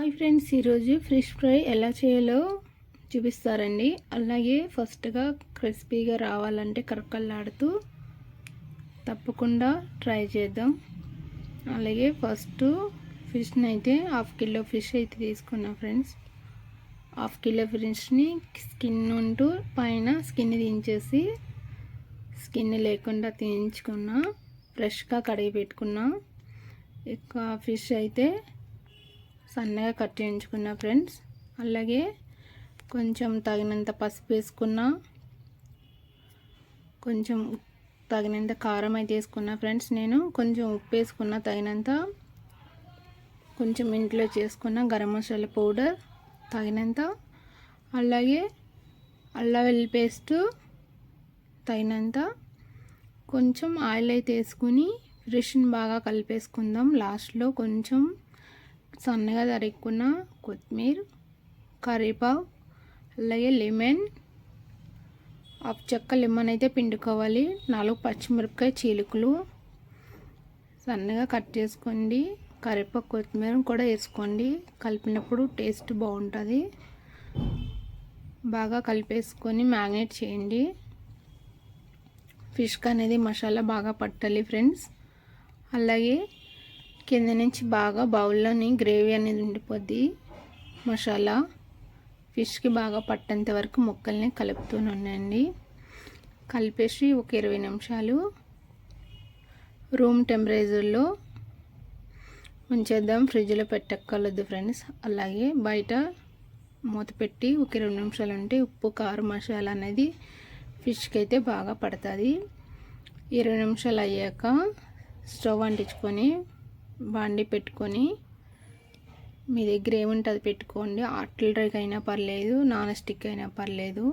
Hi friends ఈరోజు fish fry ఎలా చేయాలో చూపిస్తారండి. అలాగే ఫస్ట్గా క్రిస్పీగా రావాలంటే కరకల్లాడుతూ తప్పకుండా ట్రై చేద్దాం. అలాగే ఫస్ట్ ఫిష్ని అయితే హాఫ్ కిలో ఫిష్ అయితే తీసుకున్నా ఫ్రెండ్స్. హాఫ్ కిలో ఫిష్ని స్కిన్ ఉంటూ పైన స్కిన్ దించేసి స్కిన్ లేకుండా తీయించుకున్నా ఫ్రెష్గా కడిగి పెట్టుకున్నా. ఇక ఫిష్ అయితే సన్నగా కట్ చేయించుకున్న ఫ్రెండ్స్. అలాగే కొంచెం తగినంత పసుపు వేసుకున్న కొంచెం తగినంత కారం అయితే వేసుకున్నా ఫ్రెండ్స్. నేను కొంచెం ఉప్పు వేసుకున్న తగినంత కొంచెం ఇంట్లో చేసుకున్న గరం మసాలా పౌడర్ తగినంత. అలాగే అల్లం వెల్లి పేస్ట్ తగినంత. కొంచెం ఆయిల్ అయితే వేసుకుని ఫ్రెష్ని బాగా కలిపేసుకుందాం లాస్ట్లో. కొంచెం సన్నగా తరుక్కున్న కొత్తిమీర కరివేపాకు అలాగే లెమన్. ఆఫ్ చెక్క లెమన్ అయితే పిండుకోవాలి. నాలుగు పచ్చిమిరపకాయ చీలుకలు. సన్నగా కట్ చేసుకోండి. కరివేపాకు కొత్తిమీర కూడా వేసుకోండి. కలిపినప్పుడు టేస్ట్ బాగుంటుంది. బాగా కలిపేసుకొని మ్యాగ్నేట్ చేయండి. ఫిష్కి అనేది మసాలా బాగా పట్టాలి ఫ్రెండ్స్. అలాగే కింద నుంచి బాగా బౌల్లోని గ్రేవీ అనేది ఉండిపోద్ది. మసాలా. ఫిష్కి బాగా పట్టేంత వరకు ముక్కల్ని కలుపుతూనండి కలిపేసి ఒక ఇరవై నిమిషాలు రూమ్ టెంపరేచర్లో ఉంచేద్దాం. ఫ్రిడ్జ్లో పెట్టక్కర్లేదు ఫ్రెండ్స్. అలాగే బయట మూత పెట్టి ఒక ఇరవై నిమిషాలు ఉంటే ఉప్పు కారం మసాలా అనేది ఫిష్కి అయితే బాగా పడుతుంది. ఇరవై నిమిషాలు అయ్యాక స్టవ్ అంటించుకొని బాండి పెట్టుకొని మీ దగ్గర ఏముంటుంది పెట్టుకోండి. అట్లకి అయినా పర్లేదు నాన్ స్టిక్ అయినా పర్లేదు.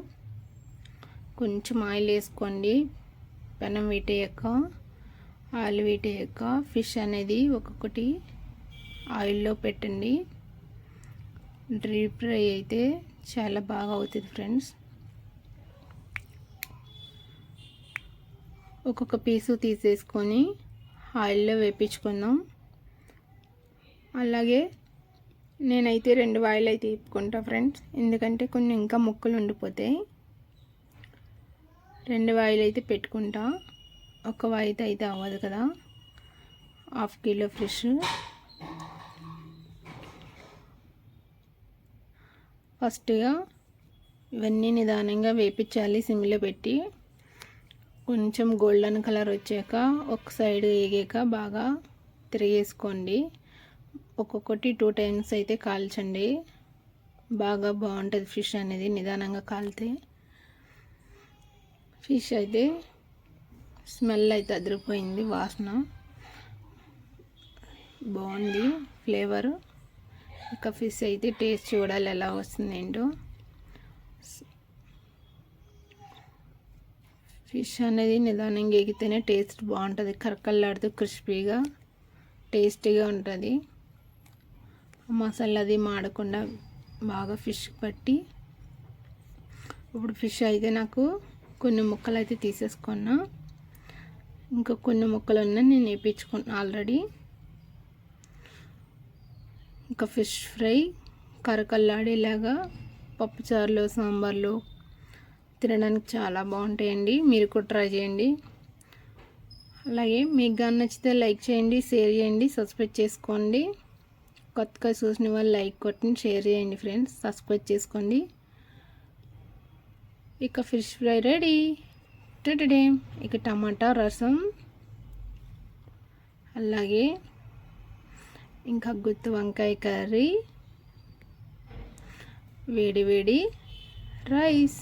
కొంచెం ఆయిల్ వేసుకోండి. పెనం వీటేయక ఆయిల్ వీటేయక ఫిష్ అనేది ఒక్కొక్కటి ఆయిల్లో పెట్టండి. డ్రీప్ ఫ్రై అయితే చాలా బాగా అవుతుంది ఫ్రెండ్స్. ఒక్కొక్క పీసు తీసేసుకొని ఆయిల్లో వేపించుకుందాం. అలాగే నేనైతే రెండు వాయిల్ అయితే ఇప్పుకుంటా ఫ్రెండ్స్. ఎందుకంటే కొన్ని ఇంకా ముక్కలు ఉండిపోతాయి. రెండు వాయిల్ అయితే పెట్టుకుంటా. ఒక వాయిత అయితే అవ్వదు కదా. హాఫ్ కిలో ఫిష్ ఫస్ట్గా ఇవన్నీ నిదానంగా వేపించాలి సిమ్లో పెట్టి. కొంచెం గోల్డెన్ కలర్ వచ్చాక ఒక సైడ్ వేగాక బాగా తిరిగేసుకోండి. ఒక్కొక్కటి టూ టైమ్స్ అయితే కాల్చండి. బాగా బాగుంటుంది ఫిష్ అనేది నిదానంగా కాలితే. ఫిష్ అయితే స్మెల్ అయితే అదిరిపోయింది వాసన. బాగుంది ఫ్లేవర్. ఇక ఫిష్ అయితే టేస్ట్ చూడాలి ఎలా వస్తుంది ఏంటో ఫిష్ అనేది నిదానంగా ఎగితేనే టేస్ట్ బాగుంటుంది కరకల్లాడుతూ క్రిస్పీగా టేస్టీగా ఉంటుంది. మసాలా అది మాడకుండా బాగా ఫిష్ పట్టి ఇప్పుడు ఫిష్ అయితే నాకు కొన్ని ముక్కలు అయితే తీసేసుకున్నా. ఇంకా కొన్ని ముక్కలు ఉన్నాయి నేను వేయించుకున్నా ఆల్రెడీ. ఇంకా ఫిష్ ఫ్రై కరకల్లాడేలాగా పప్పుచారులు సాంబార్లు తినడానికి చాలా బాగుంటాయండి. మీరు కూడా ట్రై చేయండి. అలాగే మీకు కానీ నచ్చితే లైక్ చేయండి షేర్ చేయండి సబ్స్క్రైబ్ చేసుకోండి. కొత్తగా చూసిన వాళ్ళు లైక్ కొట్టండి షేర్ చేయండి ఫ్రెండ్స్. సబ్స్క్రైబ్ చేసుకోండి. ఇక ఫిష్ ఫ్రై రెడీ. టడే ఇక టమాటా రసం. అలాగే ఇంకా గుత్తు వంకాయ కర్రీ. వేడి వేడి రైస్.